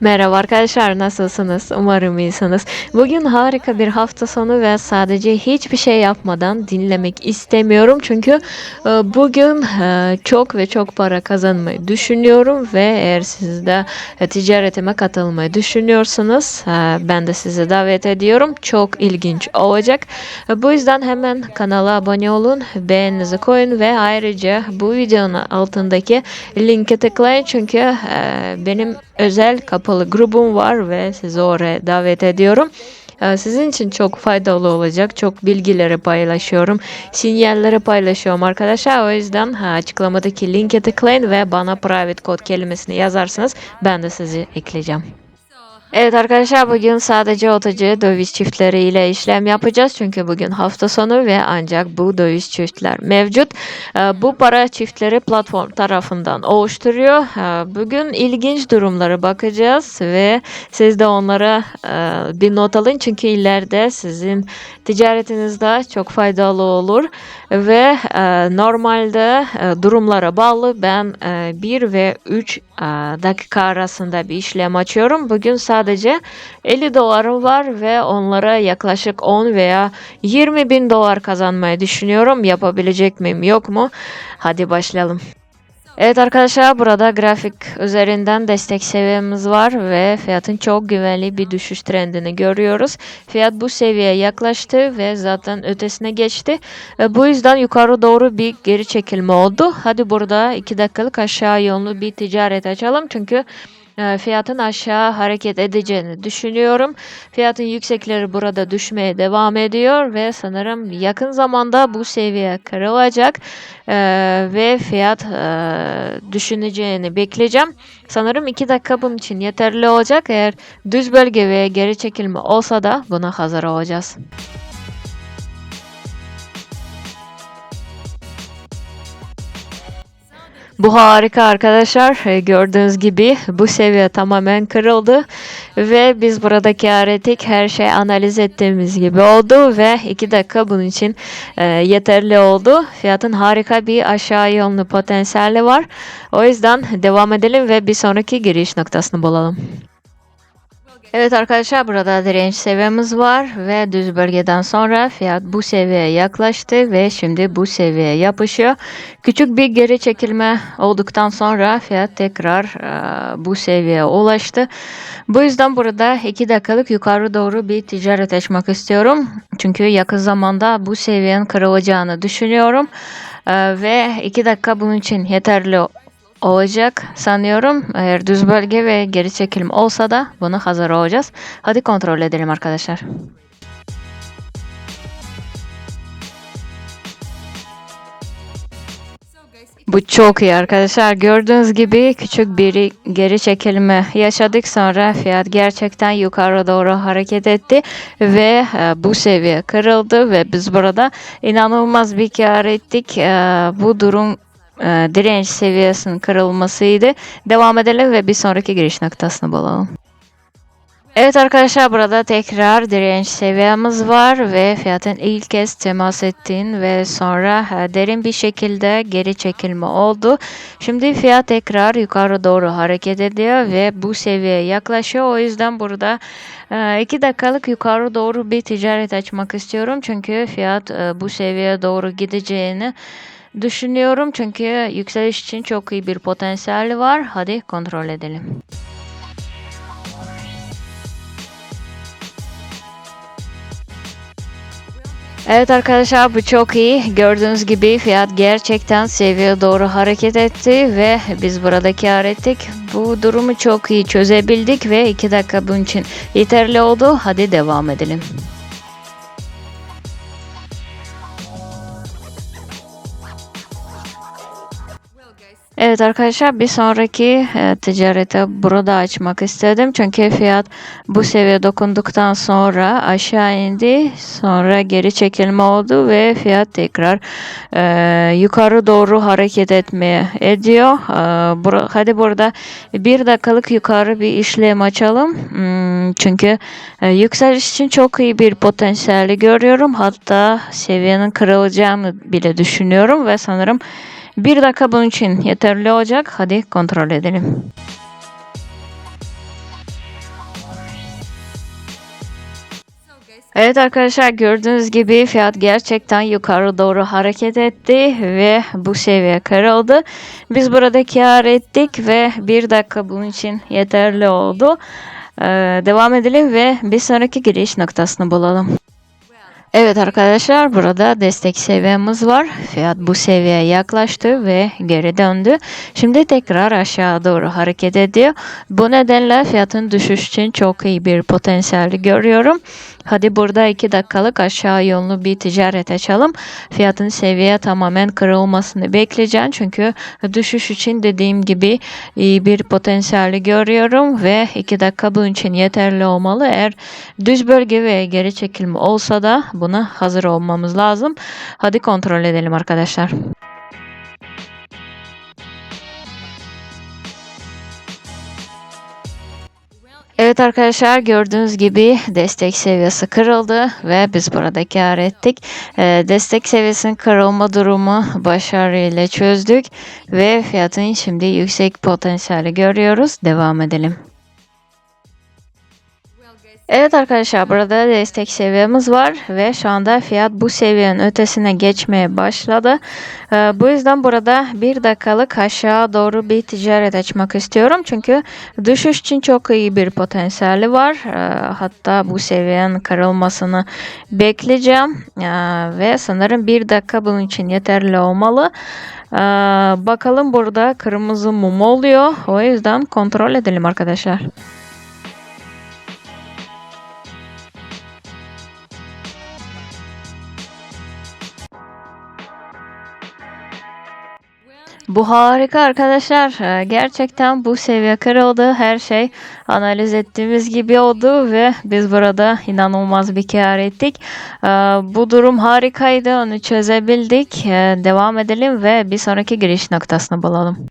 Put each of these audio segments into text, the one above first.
Merhaba arkadaşlar nasılsınız? Umarım iyisiniz. Bugün harika bir hafta sonu ve sadece hiçbir şey yapmadan dinlemek istemiyorum. Çünkü e, bugün e, çok ve çok para kazanmayı düşünüyorum ve eğer siz de e, ticaretime katılmayı düşünüyorsanız ben de sizi davet ediyorum. Çok ilginç olacak. Bu yüzden hemen kanala abone olun, beğeninizi koyun ve ayrıca bu videonun altındaki linke tıklayın çünkü benim özel kapalı grubum var ve sizi oraya davet ediyorum. Ee, Sizin için çok faydalı olacak. Çok bilgileri paylaşıyorum. Sinyalleri paylaşıyorum arkadaşlar. O yüzden açıklamadaki linke tıklayın ve bana private kod kelimesini yazarsınız. Ben de sizi ekleyeceğim. Evet arkadaşlar bugün sadece otucu döviz çiftleri ile işlem yapacağız. Çünkü bugün hafta sonu ve ancak bu döviz çiftler mevcut. Ee, Bu para çiftleri platform tarafından oluşturuyor. Ee, Bugün ilginç durumlara bakacağız ve siz de onlara e, bir not alın. Çünkü ileride sizin ticaretinizde çok faydalı olur. Ve e, normalde e, durumlara bağlı ben 1 ve 3 dakika arasında bir işlem açıyorum. Bugün sadece 50 dolarım var ve onlara yaklaşık 10 veya 20 bin dolar kazanmayı düşünüyorum. Yapabilecek miyim yok mu? Hadi başlayalım. Evet arkadaşlar burada grafik üzerinden destek seviyemiz var ve fiyatın çok güvenli bir düşüş trendini görüyoruz. Fiyat bu seviyeye yaklaştı ve zaten ötesine geçti. Bu yüzden yukarı doğru bir geri çekilme oldu. Hadi burada 2 dakikalık aşağı yönlü bir ticaret açalım çünkü fiyatın aşağı hareket edeceğini düşünüyorum. Fiyatın yüksekleri burada düşmeye devam ediyor ve sanırım yakın zamanda bu seviye kırılacak E, ve fiyat e, düşüneceğini bekleyeceğim. Sanırım 2 dakika bunun için yeterli olacak. Eğer düz bölge ve geri çekilme olsa da buna hazır olacağız. Bu harika arkadaşlar. E, Gördüğünüz gibi bu seviye tamamen kırıldı ve biz burada kar. Her şey analiz ettiğimiz gibi oldu ve 2 dakika bunun için e, yeterli oldu. Fiyatın harika bir aşağı yönlü potansiyeli var. O yüzden devam edelim ve bir sonraki giriş noktasını bulalım. Evet arkadaşlar burada direnç seviyemiz var ve düz bölgeden sonra fiyat bu seviyeye yaklaştı ve şimdi bu seviyeye yapışıyor. Küçük bir geri çekilme olduktan sonra fiyat tekrar e, bu seviyeye ulaştı. Bu yüzden burada 2 dakikalık yukarı doğru bir ticaret açmak istiyorum. Çünkü yakın zamanda bu seviyenin kırılacağını düşünüyorum. E, ve 2 dakika bunun için yeterli olacak sanıyorum. Eğer düz bölge ve geri çekilim olsa da bunu hazır olacağız. Hadi kontrol edelim arkadaşlar. Bu çok iyi arkadaşlar. Gördüğünüz gibi küçük bir geri çekilme yaşadık. Sonra fiyat gerçekten yukarı doğru hareket etti ve e, bu seviye kırıldı ve biz burada inanılmaz bir kar ettik. E, bu durum e, direnç seviyesinin kırılmasıydı. Devam edelim ve bir sonraki giriş noktasını bulalım. Evet arkadaşlar burada tekrar direnç seviyemiz var ve fiyatın ilk kez temas ettiğin ve sonra e, derin bir şekilde geri çekilme oldu. Şimdi fiyat tekrar yukarı doğru hareket ediyor ve bu seviyeye yaklaşıyor. O yüzden burada 2 dakikalık yukarı doğru bir ticaret açmak istiyorum. Çünkü fiyat e, bu seviyeye doğru gideceğini düşünüyorum. Çünkü yükseliş için çok iyi bir potansiyeli var. Hadi kontrol edelim. Evet arkadaşlar bu çok iyi. Gördüğünüz gibi fiyat gerçekten seviye doğru hareket etti ve biz burada kar ettik. Bu durumu çok iyi çözebildik ve 2 dakika bunun için yeterli oldu. Hadi devam edelim. Evet arkadaşlar bir sonraki e, ticarete burada açmak istedim. Çünkü fiyat bu seviye dokunduktan sonra aşağı indi. Sonra geri çekilme oldu ve fiyat tekrar e, yukarı doğru hareket etmeye ediyor. E, bura- hadi burada bir dakikalık yukarı bir işlem açalım. Hmm, çünkü e, yükseliş için çok iyi bir potansiyeli görüyorum. Hatta seviyenin kırılacağını bile düşünüyorum ve sanırım bir dakika bunun için yeterli olacak. Hadi kontrol edelim. Evet arkadaşlar gördüğünüz gibi fiyat gerçekten yukarı doğru hareket etti ve bu seviye kırıldı. Biz burada kar ettik ve bir dakika bunun için yeterli oldu. Ee, devam edelim ve bir sonraki giriş noktasını bulalım. Evet arkadaşlar burada destek seviyemiz var. Fiyat bu seviyeye yaklaştı ve geri döndü. Şimdi tekrar aşağı doğru hareket ediyor. Bu nedenle fiyatın düşüş için çok iyi bir potansiyeli görüyorum. Hadi burada 2 dakikalık aşağı yönlü bir ticaret açalım. Fiyatın seviye tamamen kırılmasını bekleyeceğim. Çünkü düşüş için dediğim gibi iyi bir potansiyeli görüyorum ve 2 dakika bunun için yeterli olmalı. Eğer düz bölge ve geri çekilme olsa da buna hazır olmamız lazım. Hadi kontrol edelim arkadaşlar. Evet arkadaşlar gördüğünüz gibi destek seviyesi kırıldı ve biz burada kar ettik. Ee, destek seviyesinin kırılma durumu başarıyla çözdük ve fiyatın şimdi yüksek potansiyeli görüyoruz. Devam edelim. Evet arkadaşlar burada destek seviyemiz var ve şu anda fiyat bu seviyenin ötesine geçmeye başladı. Ee, bu yüzden burada bir dakikalık aşağı doğru bir ticaret açmak istiyorum. Çünkü düşüş için çok iyi bir potansiyeli var. Ee, hatta bu seviyenin kırılmasını bekleyeceğim. Ee, ve sanırım bir dakika bunun için yeterli olmalı. Bakalım burada kırmızı mum oluyor. O yüzden kontrol edelim arkadaşlar. Bu harika arkadaşlar. Ee, Gerçekten bu seviye kırıldı. Her şey analiz ettiğimiz gibi oldu ve biz burada inanılmaz bir kar ettik. Ee, Bu durum harikaydı. Onu çözebildik. Ee, Devam edelim ve bir sonraki giriş noktasını bulalım.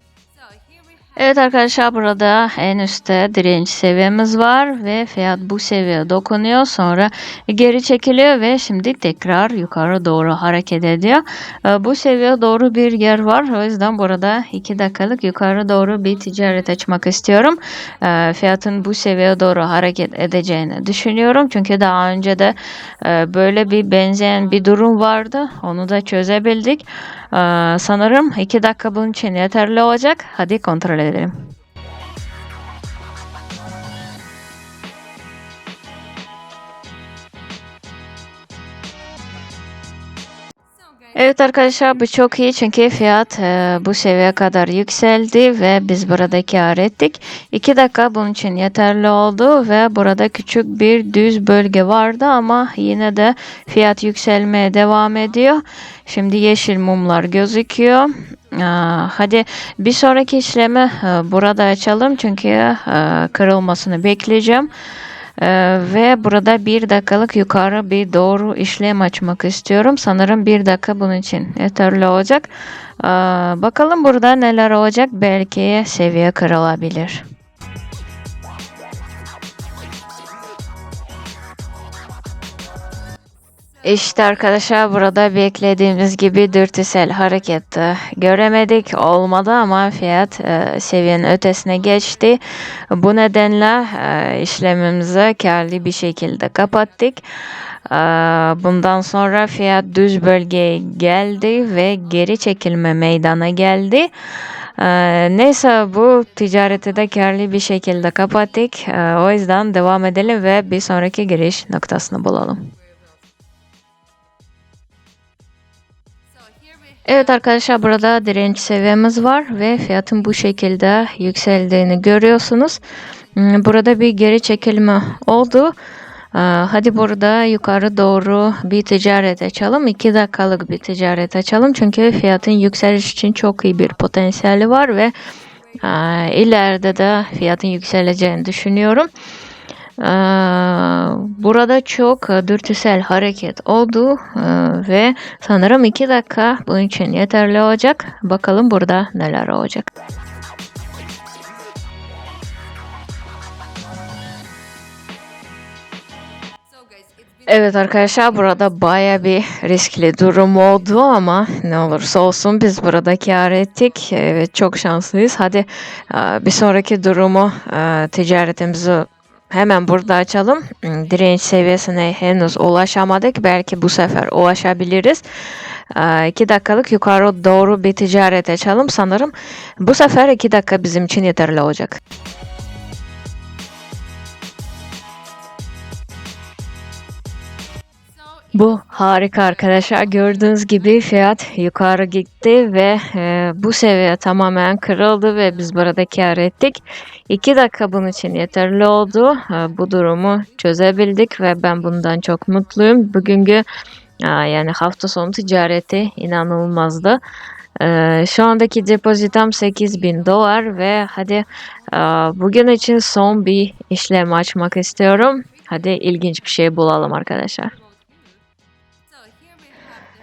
Evet arkadaşlar burada en üstte direnç seviyemiz var ve fiyat bu seviyeye dokunuyor sonra geri çekiliyor ve şimdi tekrar yukarı doğru hareket ediyor. Ee, Bu seviyeye doğru bir yer var o yüzden burada 2 dakikalık yukarı doğru bir ticaret açmak istiyorum. Ee, Fiyatın bu seviyeye doğru hareket edeceğini düşünüyorum çünkü daha önce de e, böyle bir benzeyen bir durum vardı onu da çözebildik. Ee, Sanırım 2 dakika bunun için yeterli olacak. Hadi kontrol edelim. ಧನ್ಯವಾದಗಳು Evet arkadaşlar bu çok iyi çünkü fiyat e, bu seviyeye kadar yükseldi ve biz burada kar ettik. 2 dakika bunun için yeterli oldu ve burada küçük bir düz bölge vardı ama yine de fiyat yükselmeye devam ediyor. Şimdi yeşil mumlar gözüküyor. Hadi bir sonraki işlemi e, burada açalım çünkü e, kırılmasını bekleyeceğim. Ee, ve burada bir dakikalık yukarı bir doğru işlem açmak istiyorum. Sanırım bir dakika bunun için yeterli olacak. Ee, bakalım burada neler olacak. Belki seviye kırılabilir. İşte arkadaşlar burada beklediğimiz gibi dürtüsel hareket e, göremedik olmadı ama fiyat e, seviyenin ötesine geçti. Bu nedenle e, işlemimizi karlı bir şekilde kapattık. E, bundan sonra fiyat düz bölgeye geldi ve geri çekilme meydana geldi. Ee, neyse bu ticareti de karlı bir şekilde kapattık. Ee, o yüzden devam edelim ve bir sonraki giriş noktasını bulalım. Evet arkadaşlar burada direnç seviyemiz var ve fiyatın bu şekilde yükseldiğini görüyorsunuz. Hmm, Burada bir geri çekilme oldu. Hadi burada yukarı doğru bir ticaret açalım. 2 dakikalık bir ticaret açalım. Çünkü fiyatın yükseliş için çok iyi bir potansiyeli var ve ileride de fiyatın yükseleceğini düşünüyorum. Aa, burada çok e, dürtüsel hareket oldu e, ve sanırım 2 dakika bunun için yeterli olacak. Bakalım burada neler olacak. Evet arkadaşlar burada baya bir riskli durum oldu ama ne olursa olsun biz burada kâr ettik. Evet çok şanslıyız. Hadi e, bir sonraki durumu ticaretimizi hemen burada açalım. Hmm, Direnç seviyesine henüz ulaşamadık. Belki bu sefer ulaşabiliriz. 2 dakikalık yukarı doğru bir ticaret açalım sanırım. Bu sefer 2 dakika bizim için yeterli olacak. Bu harika arkadaşlar. Gördüğünüz gibi fiyat yukarı gitti ve e, bu seviye tamamen kırıldı ve biz burada kâr ettik. 2 dakika bunun için yeterli oldu. E, bu durumu çözebildik ve ben bundan çok mutluyum. Bugünkü e, yani hafta sonu ticareti inanılmazdı. E, şu andaki depozitam 8000 dolar ve hadi e, bugün için son bir işlem açmak istiyorum. Hadi ilginç bir şey bulalım arkadaşlar.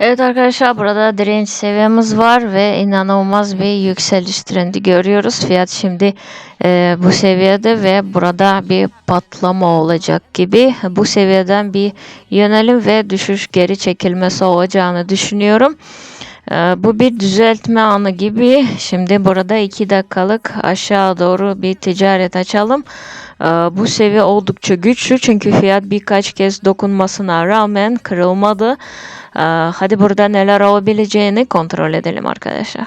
Evet arkadaşlar burada direnç seviyemiz var ve inanılmaz bir yükseliş trendi görüyoruz. Fiyat şimdi e, bu seviyede ve burada bir patlama olacak gibi. Bu seviyeden bir yönelim ve düşüş geri çekilmesi olacağını düşünüyorum. E, bu bir düzeltme anı gibi. Şimdi burada 2 dakikalık aşağı doğru bir ticaret açalım. E, bu seviye oldukça güçlü çünkü fiyat birkaç kez dokunmasına rağmen kırılmadı. Ee, hadi burada neler olabileceğini kontrol edelim arkadaşlar.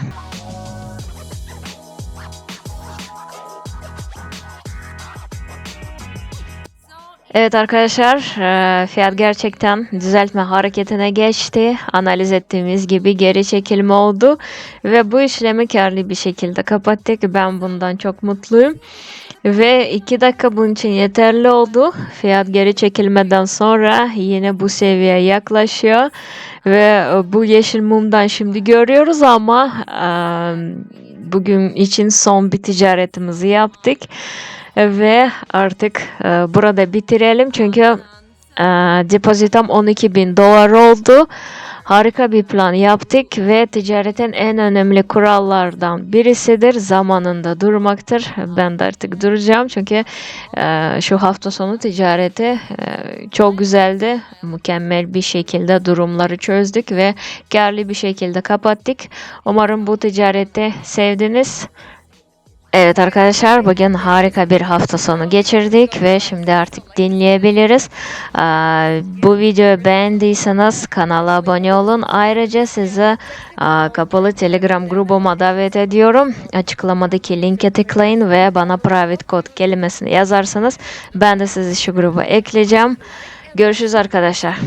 Evet arkadaşlar e, fiyat gerçekten düzeltme hareketine geçti. Analiz ettiğimiz gibi geri çekilme oldu. Ve bu işlemi karlı bir şekilde kapattık. Ben bundan çok mutluyum. Ve 2 dakika bunun için yeterli oldu. Fiyat geri çekilmeden sonra yine bu seviyeye yaklaşıyor. Ve e, bu yeşil mumdan şimdi görüyoruz ama e, bugün için son bir ticaretimizi yaptık. Ve artık e, burada bitirelim çünkü e, depozitam 12 bin dolar oldu. Harika bir plan yaptık ve ticaretin en önemli kurallardan birisidir zamanında durmaktır. Ben de artık duracağım çünkü e, şu hafta sonu ticareti e, çok güzeldi. Mükemmel bir şekilde durumları çözdük ve karlı bir şekilde kapattık. Umarım bu ticareti sevdiniz. Evet arkadaşlar bugün harika bir hafta sonu geçirdik ve şimdi artık dinleyebiliriz. Bu videoyu beğendiyseniz kanala abone olun. Ayrıca size e, kapalı telegram grubuma davet ediyorum. Açıklamadaki linke tıklayın ve bana private kod kelimesini yazarsanız ben de sizi şu gruba ekleyeceğim. Görüşürüz arkadaşlar.